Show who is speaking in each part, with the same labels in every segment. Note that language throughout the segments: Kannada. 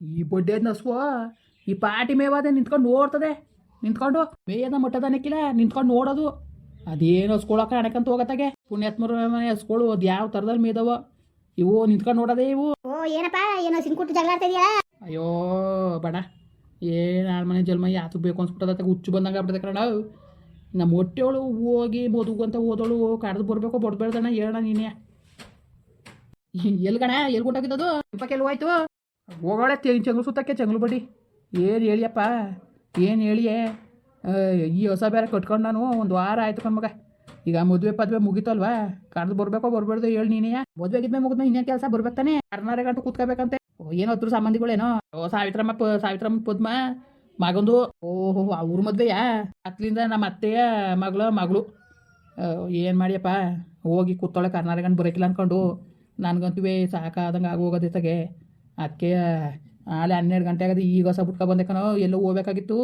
Speaker 1: ಈ ಬಡ್ಡೆ ನಸುವ ಈ ಪಾಟಿ ಮೇವಾದೆ ನಿಂತ್ಕೊಂಡು ಓಡ್ತದೆ. ನಿಂತ್ಕೊಂಡು ಮೇಯದ ಮಟ್ಟದನಕ್ಕಿಲ್ಲ ನಿಂತ್ಕೊಂಡು ನೋಡೋದು ಅದೇನು ಹಸ್ಕೊಳಕ ಅಣಕಂತ ಹೋಗತ್ತಾಗೆ. ಪುಣ್ಯಾತ್ಮರ ಮನೆ ಹಸ್ಕೊಳು ಅದು ಯಾವ ಥರದಲ್ಲಿ ಮೇದವ. ಇವು ನಿಂತ್ಕೊಂಡು ನೋಡದೆ ಇವು.
Speaker 2: ಓ ಏನಪ್ಪ ಏನೋ ಸಿಂಕುಟ್ಟು ಜಗಳ ಆಡ್ತಾ ಇದೆಯಾ?
Speaker 1: ಅಯ್ಯೋ ಬಡ. ಏನು ಆಳ್ ಮನೆ ಜನ್ಮ ಯಾತು ಬೇಕು ಅನ್ಸ್ಬಿಟ್ಟದ. ಹುಚ್ಚು ಬಂದಂಗೆ ಆಗ್ಬಿಟ್ಟದೆ ಕಣ ನಮ್ಮ ಹೊಟ್ಟೆವಳು ಹೋಗಿ ಬದುಕು ಅಂತ ಓದೋಳು ಕಡ್ದು ಬರ್ಬೇಕು ಬಡ್ಬೇಡ್ದಣ್ಣ ಹೇಳಣ ನೀನೇ. ಎಲ್ಗಣ ಎಲ್ಲಿ ಕೊಟ್ಟೋಗಿದ್ದದು ಸ್ವಲ್ಪ ಕೆಲವು ಹೋಯ್ತು? ಹೋಗೋಳೆ ತೇಲಿ ಚಂಗ್ಳು ಸುತ್ತಕ್ಕೆ, ಚಂಗ್ಳು ಬಡಿ ಏನು ಹೇಳಿಯಪ್ಪ? ಏನು ಹೇಳಿಯೇ? ಈ ಹೊಸ ಬೇರೆ ಕಟ್ಕೊಂಡು ನಾನು ಒಂದು ವಾರ ಆಯ್ತು ಕಣ್ಮಗ ಈಗ ಮದುವೆ ಪದ್ವೆ ಮುಗೀತಲ್ವಾ? ಕಡ್ದು ಬರ್ಬೇಕೋ ಬರ್ಬಾರ್ದು ಹೇಳಿ ನೀನೇ. ಮದುವೆ ಗಿದ್ಮೆ ಮುಗಿದ್ಮೆ ಇನ್ನೇನು ಕೆಲಸ ಬರ್ಬೇಕು ತಾನೆ? ಗಂಟು ಕೂತ್ಕೋಬೇಕಂತೆ. ಏನೋ ಹತ್ರ ಸಂಬಂಧಿಗಳೇನೋ ಸಾವಿತ್ರಮ್ಮ ಪ, ಸಾವಿತ್ರಮ್ಮ ಪದ್ಮ, ಮಗಂದು. ಓಹೋ, ಅವ್ರ ಮದ್ವೆಯಾ? ಅತ್ಲಿಂದ ನಮ್ಮ ಅತ್ತೆಯ ಮಗಳ ಮಗಳು. ಏನು ಮಾಡಿಯಪ್ಪ? ಹೋಗಿ ಕೂತಾಳೆ ಕರ್ನಾಟಕ ಬರೋಕಿಲ್ಲ ಅಂದ್ಕೊಂಡು ನನಗಂತೂ ಸಾಕಾದಂಗೆ ಆಗೋಗೋದಿತ್ತಾಗೆ ತಗೆ. ಅದಕ್ಕೆ, ಆಲೆ ಹನ್ನೆರಡು ಗಂಟೆ ಆಗದೆ ಈಗ ಹೊಸ ಬಿಟ್ಕೊ ಬಂದೆ ಎಲ್ಲೋ ಹೋಗ್ಬೇಕಾಗಿತ್ತು.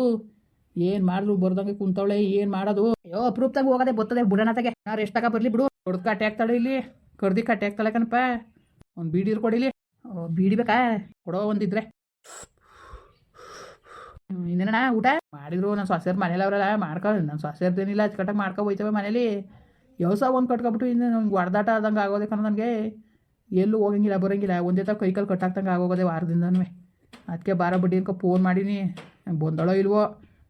Speaker 1: ಏನು ಮಾಡಿದ್ರು, ಬರ್ದಂಗೆ ಕುಂತವಳೆ, ಏನು ಮಾಡೋದು? ಅಯ್ಯೋ, ಅಪ್ರೂಪ್ದಾಗ ಹೋಗೋದೆ ಬರ್ತದೆ, ಬುಡಣ ತಗೆ ನಾ ರೆಸ್ಟ್ ತಗ ಬರಲಿ ಬಿಡು. ಹೊಡ್ದು ಕಟ್ಟೆ ಹಾಕ್ತಾಳೆ ಇಲ್ಲಿ. ಕರ್ದಿ ಕಟ್ಟೆ ಹಾಕ್ತಾಳೆ ಕಣಪ್ಪ. ಒಂದು ಬೀಡಿರು ಕೊಡಿಲಿ ಬೀಡಿ ಬೇಕಾ? ಕೊಡೋ ಒಂದಿದ್ರೆ. ಇನ್ನೇನ ಊಟ? ಮಾಡಿದ್ರು ನನ್ನ ಸೊಸೆರ್ ಮನೇಲಿ ಅವರಲ್ಲ, ಮಾಡ್ಕೊ. ನನ್ನ ಸೊಸೆಯರ್ದೇನಿಲ್ಲ ಅಚ್ಚುಕಟ್ಟಾಗಿ ಮಾಡ್ಕೊ ಹೋಯ್ತವೆ ಮನೇಲಿ. ವ್ಯವಸಾಯ ಒಂದು ಕಟ್ಕೊಬಿಟ್ಟು ಇನ್ನು ನಂಗೆ ಹೊಡೆದಾಟ ಆದಂಗೆ ಆಗೋದೆ ಕಣ ನನಗೆ. ಎಲ್ಲೂ ಹೋಗಂಗಿಲ್ಲ, ಬರೋಂಗಿಲ್ಲ. ಒಂದೇ ತರ ಕೈಕಲ್ಲಿ ಕಟ್ಟಾಕ್ದಂಗೆ ಆಗೋಗೋದೆ ವಾರದಿಂದನೂ. ಅದಕ್ಕೆ ಬಾರ ಬಡ್ಡಿ ಅನ್ಕೊ ಫೋನ್ ಮಾಡೀನಿ. ಬಂದಳೋ ಇಲ್ವೋ?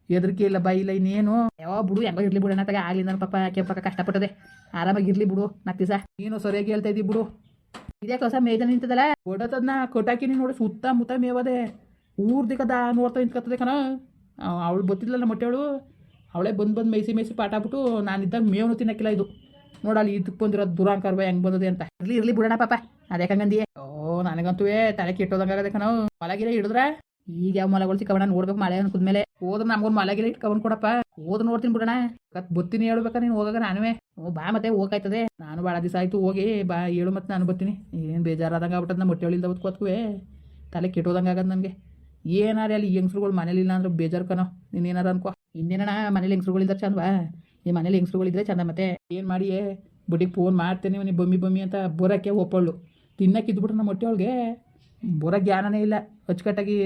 Speaker 1: ಹೆದರಿಕೆ ಇಲ್ಲ ಬಾಯಿ ಇಲ್ಲ, ಇನ್ನೇನು? ಯಾವ ಬಿಡು, ಹೆಂಗೋ ಇರ್ಲಿ ಬಿಡೋಣ ತಗ ಆಗಲಿ ನನ್ನ ಪಾಪ ಯಾಕೆ ಪಕ್ಕ ಕಷ್ಟಪಟ್ಟದೆ. ಆರಾಮಾಗಿ ಇರಲಿ ಬಿಡು ನಾಲ್ಕು ನೀನು ಸರಿಯಾಗಿ ಹೇಳ್ತಾ ಇದ್ದೀವಿ ಬಿಡು. ಇದೇ ಹೊಸ ಮೇಯ್ದ ನಿಂತದಲ್ಲ ನಾ ಕೊಟ್ಟಾಕಿನಿ ನೋಡಿ, ಸುತ್ತ ಮುತ್ತ ಮೇವದೆ. ಊರ್ದಿಕ್ಕದ ನೋಡ್ತಾ ನಿಂತ್ಕತ್ತದೆ ಕಣ. ಅವಳು ಮೊಟ್ಟೆ ಮೊಟ್ಟೆವಳು ಅವಳೇ ಬಂದು ಬಂದು ಮೇಯ್ಸಿ ಮೇಯ್ಸಿ ಪಾಠ ಬಿಟ್ಟು ನಾನಿದ್ದಾಗ ಮೇವನು ತಿನ್ನಕ್ಕಿಲ್ಲ ಇದು. ನೋಡಲ್ಲಿ ಇದಕ್ಕೆ ಬಂದಿರೋದು ದುರಾಂಕರ್ವ ಹೆಂಗೆ ಬಂದದೆ ಅಂತ. ಇರಲಿ ಇರಲಿ ಬಿಡೋಣ ಪಾಪ. ಅದೇ ಕಂಗಂದಿ. ಓ, ನನಗಂತೂ ತಲೆ ಕೆಟ್ಟೋದಂಗಾಗದಕ್ಕ ನಾವು ಮಲಗಿರ ಹಿಡಿದ್ರೆ? ಈಗ ಯಾವ ಮಲಗಳು ಸಿಕ್ಕವಣ ನೋಡ್ಬೇಕು ಮಳೆ ಅನ್ಕುದ್ಮೇಲೆ ಹೋದ್ರೆ ನಮ್ಗೊಂದು ಮಲಗಿರ ಇಟ್ಕೊಂಡ್ ಕೊಡಪ್ಪ. ಹೋದ್ ನೋಡ್ತೀನಿ ಬಿಡೋಣ. ಬತ್ತೀನಿ ಹೇಳ್ಬೇಕ ನೀನು ಹೋಗಾಗ ನಾನುವೇ. ಓ, ಬಾ ಮತ್ತೆ ಹೋಗಾಯ್ತದೆ. ನಾನು ಭಾಳ ದಿವಸ ಆಯ್ತು ಹೋಗಿ. ಬಾ, ಹೇಳು ಮತ್ತೆ ನಾನು ಬರ್ತೀನಿ. ಏನು ಬೇಜಾರಾದಂಗೆ ಆಗ್ಬಿಟ್ಟದ ನಮ್ಮ ಮೊಟ್ಟೆ ಹೊಳಿಲ್ದ ಕೂತ್ಕುವೆ. ತಲೆ ಕೆಟ್ಟೋದಂಗೆ ಆಗದ್ ನನಗೆ ಏನಾರ ಅಲ್ಲಿ ಹೆಂಗ್ಸ್ರುಗಳು ಮನೇಲಿ ಇಲ್ಲ ಅಂದ್ರೆ ಬೇಜಾರು ಕಣೋ. ನೀನೇನಾರ ಅನ್ಕೋ. ಇನ್ನೇನಣ್ಣ, ಮನೇಲಿ ಹೆಂಗ್ಸ್ರುಗಳಿದ್ರೆ ಚಂದವಾ? ಈ ಮನೇಲಿ ಹೆಂಗ್ಸ್ರುಗಳಿದ್ರೆ ಚಂದ ಮತ್ತೆ. ಏನು ಮಾಡಿ ಬುಡಿಗೆ ಫೋನ್ ಮಾಡ್ತೇನೆ ನೀನು ಬಮ್ಮಿ ಬಮ್ಮಿ ಅಂತ ಬೋರಕ್ಕೆ ಒಪ್ಪಳು ತಿನ್ನಕ್ಕೆ ಇದ್ಬಿಟ್ರೆ ನಮ್ಮ ಹೊಟ್ಟೆ ಒಳಗೆ ಬರೋ ಜ್ಞಾನನೇ ಇಲ್ಲ. ಅಚ್ಚುಕಟ್ಟಾಗಿ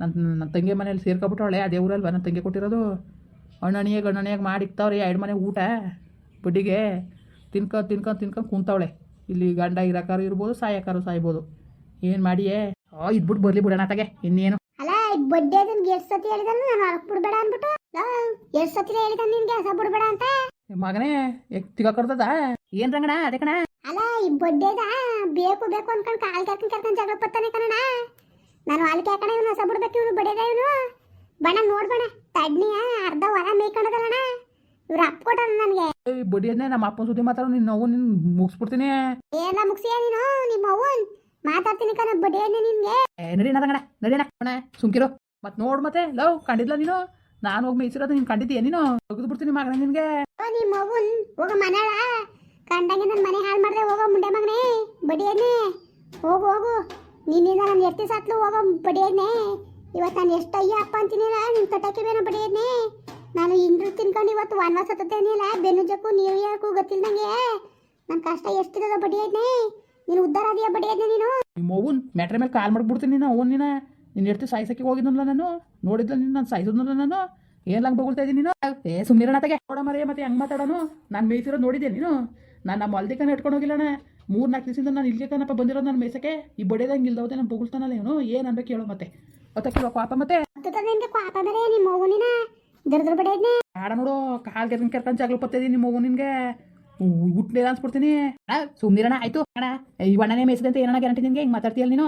Speaker 1: ನನ್ನ ನನ್ನ ತಂಗಿ ಮನೇಲಿ ಸೇರ್ಕೊಬಿಟ್ಟವಳೆ ಅದೇ ಊರಲ್ವ? ನನ್ನ ತಂಗಿ ಕೊಟ್ಟಿರೋದು. ಅಣ್ಣಣಿಯಾಗ ಅಣ್ಣಣಿಯಾಗ ಮಾಡಿಕ್ತಾವ್ರೆ ಎರಡು ಮನೆ ಊಟ ಬಡ್ಡಿಗೆ ತಿನ್ಕೊ ತಿನ್ಕೊಂಡು ತಿನ್ಕೊಂಡು ಕುಂತವಳೆ. ಇಲ್ಲಿ ಗಂಡ ಇರಕಾರು ಇರ್ಬೋದು ಸಾಯಕಾರು ಸಾಯ್ಬೋದು. ಏನು ಮಾಡಿಯೇ? ಆ ಇದ್ಬಿಟ್ಟು ಬರಲಿ ಬಿಡೋಣ ತಗೆ ಇನ್ನೇನು?
Speaker 2: ಅಲ್ಲ ಬಡ್ಡಿ ಅದನ್ನ ಎಷ್ಟು ಸತಿ ಹೇಳಿದನು? ನಾನು ಹೊರಗೆ ಬಿಡ್ಬೇಡ ಅಂದ್ಬಿಟ್ಟು. ಎಷ್ಟು ಸತಿ ಹೇಳಿದ ನಿನ್ಗೆ? ಹೊಸ ಬಿಡ್ಬೇಡ ಅಂತ.
Speaker 1: ಮಗನೇ ತಿಗಕರ್ತದ ಏನು ರಂಗಣ
Speaker 2: ಅದಕ್ಕಣ ಬಡ್ಡೆದ? ಬೇಕು ಬೇಕು ಅನ್ಕೊಂಡು ಕಾಲ್ ಕರ್ಕೊಂಡ್ ಕರ್ಕೊಂಡ್ ಜಗಳ ಪತ್ತಾನೆ ಕಣ ನಾನು ಅಲ್ಲಿ ಕೇಳ್ಕಣ ಇವನು ಹೊಸ ಬಿಡ್ಬೇಕು ಇವನು ಬಡ್ಡೆದ ಇವನು? ಬಣ್ಣ ನೋಡ್ಬಣ ತಡ್ನಿಯ ಅರ್ಧ ಹೊರ ಮೇಯ್ಕೊಂಡದಲ್ಲಣ ಇವ್ರು ಅಪ್ಪ ಕೊಟ್ಟಾನ ನನಗೆ.
Speaker 1: ಏಯ್ ಬಡಿಯನ್ನೇ ನಮ್ಮ ಅಪ್ಪನ ಸುದ್ದಿ ಮಾತಾಡೋ ನಿನ್ನ ನೋವು ನಿನ್ನ ಮುಗಿಸ್ಬಿಡ್ತೀನಿ.
Speaker 2: ಏನ ಮುಗಿಸಿಯ ನೀನು? ನಿಮ್ಮ ಅವ್ವನ್? ಮಾತಾಡ್ತೀನಿ ಕಣ ಬಡ್ಡೆಯನ್ನೇ ನಿನ್ಗೆ.
Speaker 1: ಏ ನಡೀಣ ರಂಗಣ ನಡೀಣ ಕಣ ಸುಮ್ಕಿರು. ಮತ್ತೆ ನೋಡ್ ಮತ್ತೆ ಲವ್ ಕಂಡಿದ್ಲ ನೀನು? ನಾನು ಹೋಗಿ ಮೇಯ್ಸಿರೋದು ನೀನ್ ಕಂಡಿದ್ದೀಯ ನೀನು? ತೆಗೆದು ಬಿಡ್ತೀನಿ ಮಗನ ನಿನಗೆ.
Speaker 2: ಓ ನಿಮ್ಮ ಅವ್ವನ್ ಹೋಗ ಮನೆಳ ಕಂಡಂಗೆ ನನ್ನ ಮನೆ ಹಾಳು ಮಾಡಿದೆ ಹೋಗೋ ಮುಂಡೆ ಮಗನೇ ಬಡಿಯನ್ನೇ ಹೋಗು ಹೋಗು. ನಿನ್ನಿಂದ ನಾನು ಎತ್ತಿ ಸಾತ್ಲು ಹೋಗೋ ಬಡಿಯನ್ನೇ ಇವತ್ತು ನಾನು ಎಷ್ಟು ಅಯ್ಯ ಅಪ್ಪ ಅಂತೀನಿಲ್ಲ ನಿನ್ನ ತೊಟ್ಟಕ್ಕೆ ಬೇನ ಬಡಿಯನ್ನೇ ನಾನು ಇಂದ್ರು ತಿನ್ಕೊಂಡು ಇವತ್ತು ವನವಾಸ ಹತ್ತೇನಿಲ್ಲ ಬೆನ್ನು ಜಕ್ಕು ಯಾಕೂ ಇಯರ್ಗೂ ಗೊತ್ತಿಲ್ದಂಗೆ. ನನ್ನ ಕಷ್ಟ ಎಷ್ಟಿರೋದ ಬಡಿಯನ್ನೇ ನೀನು ಉದ್ದಾರ ಅದೀಯ ಬಡಿಯನ್ನೇ ನೀನು?
Speaker 1: ನಿಮ್ಮ ಅವ್ವನ್ ಮ್ಯಾಟ್ರ ಮೇಲೆ ಕಾಲ್ ಮಾಡ್ಬಿಡ್ತೀನಿ ನೀನು, ಅವ್ವನ್ ನೀನು. ನಿನ್ನ ಎಷ್ಟು ಸಾಯಿಸಕ್ಕೆ ಹೋಗಿದ್ನಲ್ಲ ನಾನು. ನೋಡಿದ್ಲ ನೀನು, ನಾನು ಸಾಯಿಸಿದ್ನಲ್ಲ ನಾನು. ಏನ್ಲಂಗೆ ಬಗಳ್ತಾ ಇದ್ದೀನಿ ನೀನು? ಏ ಸುಮ್ಮನಿರೋಣ ತಗೆ ನೋಡ ಮರೆಯ, ಮತ್ತೆ ಹೆಂಗ್ ಮಾತಾಡೋನು? ನಾನು ಮೇಯ್ತಿರೋದು ನೋಡಿದ್ದೆ ನೀನು? ನಾನು ನಮ್ಮ ಹೊಲ್ದಿಕನ ಇಟ್ಕೊಂಡು ಹೋಗಿಲ್ಲಣ್ಣ ಮೂರು ನಾಲ್ಕು ದಿವಸದಿಂದ ನಾನು ಇಲ್ಲಿಗೆ ಕಣಪ್ಪ ಬಂದಿರೋದು ನಾನು ಮೇಸಕ್ಕೆ. ಈ ಬಡಿಯೋದಂಗೆ ಇಲ್ದವತ್ತೆ ನಾನು ಬೊಗಳ್ತಾನಲ್ಲ ಇವನು. ಏನು ಅನ್ಬೇಕು ಹೇಳೋ ಮತ್ತೆ. ಗೊತ್ತಾಕಿಲ್ವ ಪಾಪ ಮತ್ತೆ? ಆಡ ನೋಡು, ಕಾಲ್ ಗೆದ್ ಕೆರ್ಕೊಂಡು ಜಾಗಲು ಪತ್ತಿದ್ದೀನಿ ನಿಮ್ಮ ಮಗು ನಿನ್ಗೆ. ಹುಟ್ಟನೇ ಅನ್ಸ್ಬಿಡ್ತೀನಿ. ಅಣ್ಣ ಸುಮ್ಮನಿರೋಣ ಆಯ್ತು. ಅಣ್ಣ, ಈ ಅಣ್ಣನೇ ಮೇಸದಂತ ಏನಣ್ಣ ಗ್ಯಾರಂಟಿ ನಿನ್ಗೆ? ಹಿಂಗೆ ಮಾತಾಡ್ತೀಯಲ್ಲ ನೀನು?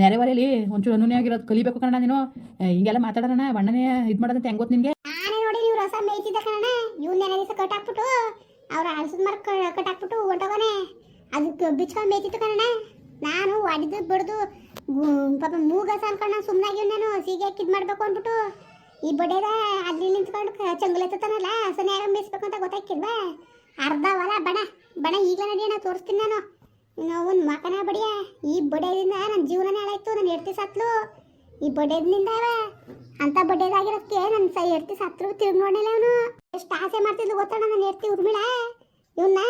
Speaker 1: ನೆರೆವರೆಯಲ್ಲಿ ಒಂಚೂರು ಅನ್ನೂನೇ ಆಗಿರೋದು ಕಲಿಬೇಕು ಕಣ ನೀನು. ಹಿಂಗೆಲ್ಲ ಮಾತಾಡೋಣ ಅಣ್ಣನೇ ಇದು ಮಾಡೋದಂತ ಹೆಂಗ್ ಗೊತ್ತು ನಿನ್ಗೆ?
Speaker 2: ನಾನೇ ನೋಡಿ ನೀವು ರಸ ಮೇಯ್ತಿದ್ದ ಕಣ ಇವ್ನ ನೆನೆ ದಿವಸ ಕಟ್ಟಾಕ್ಬಿಟ್ಟು ಅವ್ರ ಅಳಸದ ಮರ ಕಟ್ಟಾಕ್ಬಿಟ್ಟು ಹೊಂಟೋಗನೆ ಅದಕ್ಕೆ ಬಿಚ್ಕೊಂಡು ಮೇಯ್ತಿತ್ತು ಕಣಣ್ಣ. ನಾನು ಹೊಡೆದು ಬಡ್ದು ಪಾಪ ಮೂಗಸ ಅನ್ಕೊಂಡು ನಾನು ಸುಮ್ಮನಾಗಿ ನಾನು, ಸೀಗೆ ಹಾಕಿ ಇದು ಮಾಡ್ಬೇಕು ಅಂದ್ಬಿಟ್ಟು. ಈ ಬಡೇದ ಅಲ್ಲಿ ನಿಂತ್ಕೊಂಡು ಚಂಗುಲೆತ್ತಾನಲ್ಲ ಸನ್ಯಾಗ ಮೇಯಿಸ್ಬೇಕು ಅಂತ ಗೊತ್ತಾಕಿಲ್ವಾ ಅರ್ಧ ಹೊಲ ಬಣ ಬಣ ಈಗಲೇ ನಡಿ ನಾ ತೋರಿಸ್ತೀನಿ ನಾನು. ಇನ್ನು ಒಂದು ಮಕನ ಬಡಿಯ, ಈ ಬಡೇದಿಂದ ನನ್ನ ಜೀವನನೇ ಹಾಳಾಯ್ತು ನನ್ನ ಎಡ್ತಿ ಸತ್ಲು ಈ ಬಡ್ಯದಿಂದ ಅಂತ ಬಡ್ಡೆದಾಗಿರೋದಕ್ಕೆ ನನ್ನ ಸೈ ಎಡ್ತಿ ಸತ್ರು ತಿರುಗಿ ನೋಡಲಿಲ್ಲ ಅವನು ಎಷ್ಟು ಆಸೆ ಮಾಡ್ತಿದ್ಲು ಗೊತ್ತಣ್ಣ ನನ್ನ ಎಡ್ತಿ ಉರ್ಮಿಳ? ಇವನ್ನ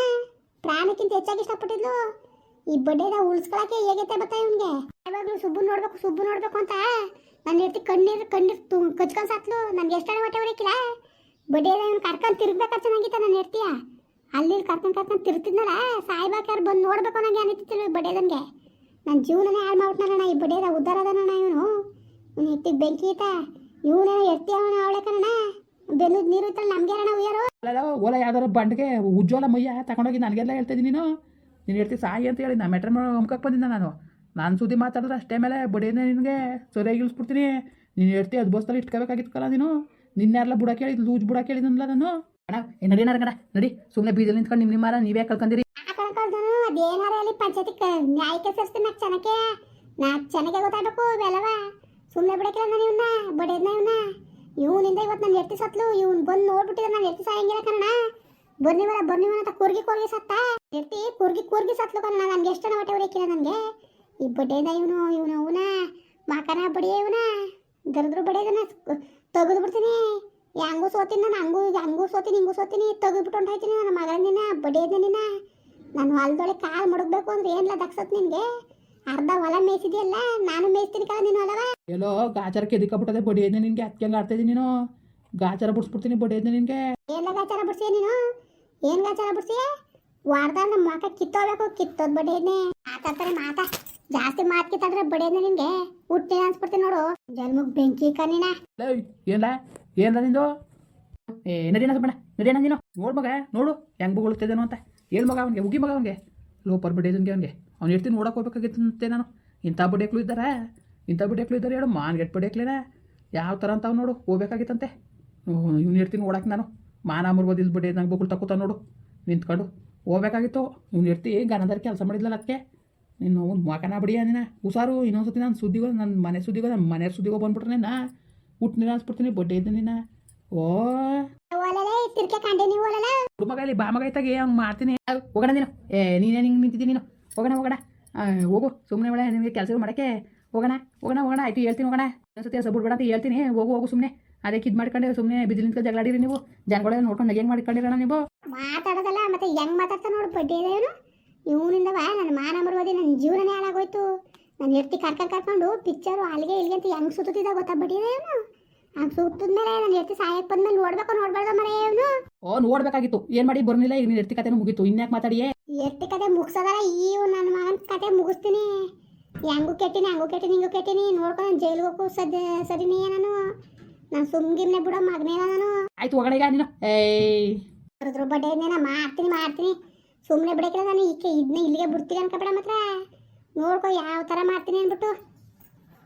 Speaker 2: ಪ್ರಾಣಕ್ಕಿಂತ ಹೆಚ್ಚಾಗಿ ಇಷ್ಟಪಟ್ಟಿದ್ಲು. ಈ ಬಡ್ಡೆನ ಉಳಿಸ್ಕೊಳಕ್ಕೆ ಹೇಗೈತೆ ಬತ್ತ ಇವನ್ಗೆ? ಯಾವಾಗಲೂ ಸುಬ್ಬು ನೋಡ್ಬೇಕು ಸುಬ್ಬು ನೋಡ್ಬೇಕು ಅಂತ. ನನ್ನ ಎರ್ತಿ ಕಣ್ಣೀರು ಕಣ್ಣೀರು ತು, ಕಚ್ಕೊಂಡು ಸಾತ್ಲು. ನನ್ಗೆ ಎಷ್ಟು ಹೊಟ್ಟೆ ಹೊರಕಿಲ್ಲ ಬಡೇದ ಇವ್ನು ಕರ್ಕೊಂಡು ತಿರ್ಗ್ಬೇಕಾ ಚೆನ್ನಾಗಿತ್ತ ನನ್ನ ಹೆಂಡ್ತಿಯ? ಅಲ್ಲಿ ಕರ್ಕೊಂಡು ಕರ್ಕೊಂಡು ತಿರ್ತಿದ್ನಲ್ಲ ಸಾಯ್ಬೇಕಾದ್ರೆ ಬಂದು ನೋಡ್ಬೇಕು ನನಗೆ ಅನಿತಿಲ್ಲ ಬಡೇದನ್ಗೆ ನನ್ನ ಜೀವನನೇ ಹಾಳು ಮಾಡ್ಬಿಟ್ನಲ್ಲಣ್ಣ, ಈ ಬಡೇದ ಉದ್ದಾರ ಅದಣ್ಣ ಇವನು. ಇವ್ನು ಎತ್ತಿಗೆ ಬೆಂಕಿ ಈತ? ಇವನೇ ಎತ್ತಿ ಅವನ ಅವಳೆ ಕಣ ಬೆಲ್ಲದ ನೀರು ಇತ್ತಲ್ಲ ನಮ್ಗೆ ಅಣ್ಣ ಉಯ್ಯಾರು?
Speaker 1: ಅಲ್ಲ ಓಲ ಯಾವ್ದಾರ ಬಂಡ್ಗೆ ಉಜ್ವಲ ಮಯ್ಯ ತಗೊಂಡೋಗಿ ನನಗೆಲ್ಲ ಹೇಳ್ತಾ ಇದ್ದೀನಿ ನೀನು. ನೀನು ಹೇಳ್ತಿ ಸಾಯಿ ಅಂತ ಹೇಳಿ ನಾ ಮೆಟ್ರ ಅಮ್ಕಕ್ಕೆ ಬಂದಿದ್ದ ನಾನು. ನಾನು ಸುದ್ದಿ ಮಾತಾಡಿದ್ರೆ ಅಷ್ಟೇ ಮೇಲೆ ಬಡಿಯೇ ನಿನಗೆ ಸರಿಯಾಗಿ ಇಳಿಸ್ಬಿಡ್ತೀನಿ ನೀನು ಹೇಳ್ತಿ ಅದು ಬಸ್ತಲ್ಲಿ ಇಟ್ಕೋಬೇಕಾಗಿತ್ತಲ್ಲ ನೀನು. ನಿನ್ನೆಲ್ಲ ಬುಡ ಕೇಳಿ ಲೂಜ್ ಬುಡ ಕೇಳಿದ್ನಲ್ಲ ನಾನು. ಅಣ್ಣ ಏ ನಡಿ ಕಣ ನಡಿ. ಸುಮ್ಮನೆ ಬೀದಲ್ಲಿ ನಿಂತ್ಕೊಂಡು ನಿಮ್ಮ ನಿಮ್ಮಾರ ನೀವೇ ಕಳ್ಕೊಂಡಿರಿ
Speaker 2: ಕಳ್ಕೊಂಡು ಅದೇನಾರ ಅಲ್ಲಿ ಪಂಚಾಯತಿ ನ್ಯಾಯಕ್ಕೆ ಸರ್ಸ್ತೀನಿ ನಾಲ್ಕು ಜನಕ್ಕೆ. ನಾಲ್ಕು ಜನಕ್ಕೆ ಗೊತ್ತಾಗಬೇಕು ಇವೆಲ್ಲವ ಸುಮ್ಮನೆ ಬಿಡಕ್ಕಿಲ್ಲ ನಾನು ಇವನ್ನ ಬಡಿಯದ್ನ ಇವನ್ನ ಇವನಿಂದ ಇವತ್ತು ನನ್ನ ಎತ್ತಿ ಸತ್ಲು, ಇವನ್ ಬಂದು ನೋಡ್ಬಿಟ್ಟಿದ್ರೆ ನಾನು ಎತ್ತಿ ಸಾಯಂಗಿಲ್ಲ ಕಣ ಬನ್ನಿ ಬರ್ನಿವನ ಅಂತ ಕೂರ್ಗಿ ಕೂರ್ಗಿ ಸತ್ತ. ಎತ್ತಿ ಕೂರ್ಗಿ ಕೂರ್ಗಿ ಸತ್ಲು ಕಣ ನನಗೆ ಎಷ್ಟು ಹೊಟ್ಟೆ ಹೊರಕಿಲ್ಲ ನನಗೆ. ಈ ಬಡ್ಡೆಯಿಂದ ಇವನು ಇವನು ಅವನ, ಮಾಕನ ಬಡಿಯ ಇವನ. ಗರದ್ರು ಬಡಿಯೋದನ್ನ ತೆಗೆದು ಬಿಡ್ತೀನಿ. ಹೆಂಗೂ ಸೋತೀನಿ ನಾನು, ಹಂಗೂ ಹಂಗೂ ಸೋತೀನಿ, ಹಿಂಗೂ ಸೋತೀನಿ. ತೆಗೆದ್ಬಿಟ್ಟು ಹೊಂಟಾಯ್ತೀನಿ ನನ್ನ ಮಗನಿನ ಬಡಿಯೋದ ನಿನ್ನ. ನಾನು ಹೊಲದೊಳಗೆ ಕಾಲು ಮಡಗಬೇಕು ಅಂದ್ರೆ ಏನಿಲ್ಲ ದಕ್ಸತ್ ನಿನಗೆ? ಅರ್ಧ ಹೊಲ ಮೇಯಿಸಿದ್ಯಲ್ಲ ನಾನು ಮೇಯಿಸ್ತೀನಿ ಕಾಲ ನೀನು ಹೊಲವ.
Speaker 1: ಎಲ್ಲೋ ಗಾಚಾರ ಕೆದಿಕಬಿಟ್ಟದೆ ಬಡಿಯದ್ನೆ ನಿನಗೆ ನಿನ್ಗೆ ಹಂಗೆ ಆಡ್ತಾ ಇದ್ದೀನಿ ನೀನು. ಗಾಚಾರ ಬಡಿ ಬಡಿಯದ್ನೆ ನಿನ್ಗೆ.
Speaker 2: ಎಲ್ಲ ಗಾಚಾರ ಬಿಡ್ಸಿಯ ನೀನು? ಏನ್ ಗಾಚಾರ ಬಿಡ್ಸಿಯ? ವಾರ್ದ ನಮ್ಮ ಮಕ್ಕ ಕಿತ್ತೋಗ್ಬೇಕು ಕಿತ್ತೋದ್ ಬಡಿಯದ್ನೆ ಮಾತಾಡ್ತಾರೆ ಮಾತಾ. ಜಾಸ್ತಿ ಮಾತು ಕಿತ್ತಾದ್ರೆ ಬಡಿಯದ್ನೆ ನಿನ್ಗೆ. ಹುಟ್ಟಿನ ಅನ್ಸ್ಬಿಡ್ತೀನಿ ನೋಡು. ಜನ್ಮಗ್ ಬೆಂಕಿ ಕಣ್ಣಿನ
Speaker 1: ಏನ್ಲ? ಏನ್ಲ ನಿಂದು? ಏ ನಡಿಯಣ ಬೇಡ ನಡಿಯಣ ನೀನು. ನೋಡು ಮಗ ನೋಡು. ಹೆಂಗ್ ಬೊಗಳುತ್ತಿದ್ದೇನೋ ಅಂತ. ಏನ್ ಮಗ ಅವನಿಗೆ? ಉಗಿ ಮಗ ಅವನಿಗೆ? ಲೋಪರ್ ಬಿಡಿದಂಗೆ ಅವನಿಗೆ? ಅವ್ನು ಹೇಳ್ತೀನಿ ನೋಡಕ್ಕೆ ಹೋಗ್ಬೇಕಾಗಿತ್ತಂತೆ ನಾನು. ಇಂಥ ಬಡಿಯಕ್ಲು ಇದ್ದಾರೆ. ಇಂಥ ಬಡಿಯಕ್ಲು ಇದ್ದಾರೆ ಹೇಳು ಮಾನ್ಗೆಟ್ ಬಡಿಯಕ್ಲೇನೆ ಯಾವ ಥರ ಅಂತ ಅವ್ನು ನೋಡು ಹೋಗ್ಬೇಕಾಗಿತ್ತಂತೆ. ಇವ್ನು ಇರ್ತೀನಿ ಓಡಕ್ಕೆ ನಾನು. ಮಾನ ಮುರ್ಬೋದು ಇಲ್ಲಿ ಬಡಿ ನಂಗೆ ಬಗ್ಗೆ ತಕ್ಕೋತ ನೋಡು. ನಿಂತ್ಕೊಂಡು ಹೋಗ್ಬೇಕಾಗಿತ್ತು. ಇವ್ನು ಇರ್ತಿ ಗನದಾರಿ ಕೆಲಸ ಮಾಡಿದ್ಲಲ್ಲ ಅದಕ್ಕೆ ನೀನು ಅವ್ನು ಮಕನ ಬಡಿಯ ನೀನ? ಹುಷಾರು ಇನ್ನೊಂದ್ಸತಿ ನಾನು ಸುದ್ದಿಗೋ ನನ್ನ ಮನೆ ಸುದ್ದಿಗೋ ನನ್ನ ಮನೆ ಸುದ್ದಿಗೋ ಬಂದ್ಬಿಟ್ರೆ ನಾ? ಹುಟ್ಟಿನ ಅನ್ಸ್ಬಿಡ್ತೀನಿ ಬಡ್ಡೆ ಇದ್ದ ನೀನ. ಓ.
Speaker 2: ಒಲಲೆ ತಿರ್ಕೆ ಕಂಡೆ ನೀವು ಒಲಲ
Speaker 1: ಹುಡು ಮಗ ಇಲ್ಲಿ ಹಂಗೆ ಮಾಡ್ತೀನಿ. ಹೋಗೋಣ ನೀನು. ಏ ನೀನೇ ಹಿಂಗೆ ನಿಂತಿದ್ದೀನಿ ನೀನು. ಹೋಗೋಣ ಹೋಗೋಣ. ಹೋಗು. ಸುಮ್ಮನೆ ಒಳ್ಳೆ ನಿಮಗೆ ಕೆಲಸ ಮಾಡೋಕ್ಕೆ ಹೋಗೋಣ ಹೋಗೋಣ ಹೋಗೋಣ. ಆಯ್ತು, ಹೇಳ್ತೀನಿ, ಹೋಗೋಣ. ಒಂದ್ಸತಿ ಹಸ ಬಿಡ್ಬೇಡ ಅಂತ ಹೇಳ್ತೀನಿ. ಹೋಗು ಹೋಗು ಸುಮ್ಮನೆ ಅದಕ್ಕೆ ಇದು ಮಾಡ್ಕೊಂಡು ಸುಮ್ಮನೆ ಬಿದಿಲಿಂದ ನಿಂತ್ಕೊಂಡು ಜಗಳಾಡಿರಿ ನೀವು. ಜನಗಳೆಲ್ಲ ನೋಡ್ಕೊಂಡು ಹೆಂಗೆ ಮಾಡ್ಕೊಂಡಿರೋಣ ನೀವು?
Speaker 2: ಮಾತಾಡೋದಲ್ಲ, ಮತ್ತೆ ಹೆಂಗ್ ಮಾತಾಡ್ತಾ ನೋಡು, ಬಡ್ಡಿ ಇವನು. ಇವನಿಂದವ ನನ್ನ ಮಾನ ಬರುವುದೇ ನನ್ನ ಜೀವನನೇ ಹಾಳಾಗೋಯ್ತು. ನಾನು ಎತ್ತಿ ಕರ್ಕೊಂಡು ಕರ್ಕೊಂಡು ಪಿಕ್ಚರು ಅಲ್ಲಿಗೆ ಇಲ್ಲಿಗೆ ಅಂತ ಹೆಂಗ್ ಸುತ್ತಿದ್ದ ಗೊತ್ತಾ ಇವನು? ಸುತ್ತಿದ್ಮೇಲೆ ಬಂದ್ಮೇಲೆ ನೋಡ್ಬೇಕು ನೋಡ್ಬಾರ್ದ ಮರ ಇವನು?
Speaker 1: ಓ ನೋಡ್ಬೇಕಾಗಿತ್ತು. ಏನ್ ಮಾಡಿ ಬರ್ಲಿಲ್ಲ? ಈಗ ನೀನು ಎತ್ತಿ ಕತೆ ಮುಗಿತು. ಇನ್ಯಾಕ್ ಮಾತಾಡಿಯೇ?
Speaker 2: ಎತ್ತಿ ಕತೆ ಮುಗ್ಸೋದಲ್ಲ ಈ ನನ್ನ ಮಗನ ಕತೆ ಮುಗಿಸ್ತೀನಿ. ಹೆಂಗು ಕೆಟ್ಟಿನಿ ಹಂಗೂ ಕೆಟ್ಟಿನಿ ಹಿಂಗೂ ಕೆಟ್ಟಿನಿ. ನೋಡ್ಕೊಂಡು ಜೈಲಿಗೆ ಹೋಗು ಸದ್ಯ ಸರಿನೇ ನಾನು ನಾನು ಸುಮ್ಗಿಮ್ನೆ ಬಿಡೋ ಮಗನೇ ನಾನು.
Speaker 1: ಆಯ್ತು ಈಗ ನೀನು. ಏಯ್.
Speaker 2: ಅದ್ರ ಬಡ್ಡೆ ನಾನು ಮಾಡ್ತೀನಿ ಮಾಡ್ತೀನಿ. ಸುಮ್ಮನೆ ಬಿಡಕ್ಕಿಲ್ಲ ನಾನು. ಈಕೆ ಇದನ್ನ ಇಲ್ಲಿಗೆ ಬಿಡ್ತೀನಿ ಅನ್ಕೊಬೇಡ ಮಾತ್ರ. ನೋಡ್ಕೊ ಯಾವ ಥರ ಮಾಡ್ತೀನಿ ಅಂದ್ಬಿಟ್ಟು.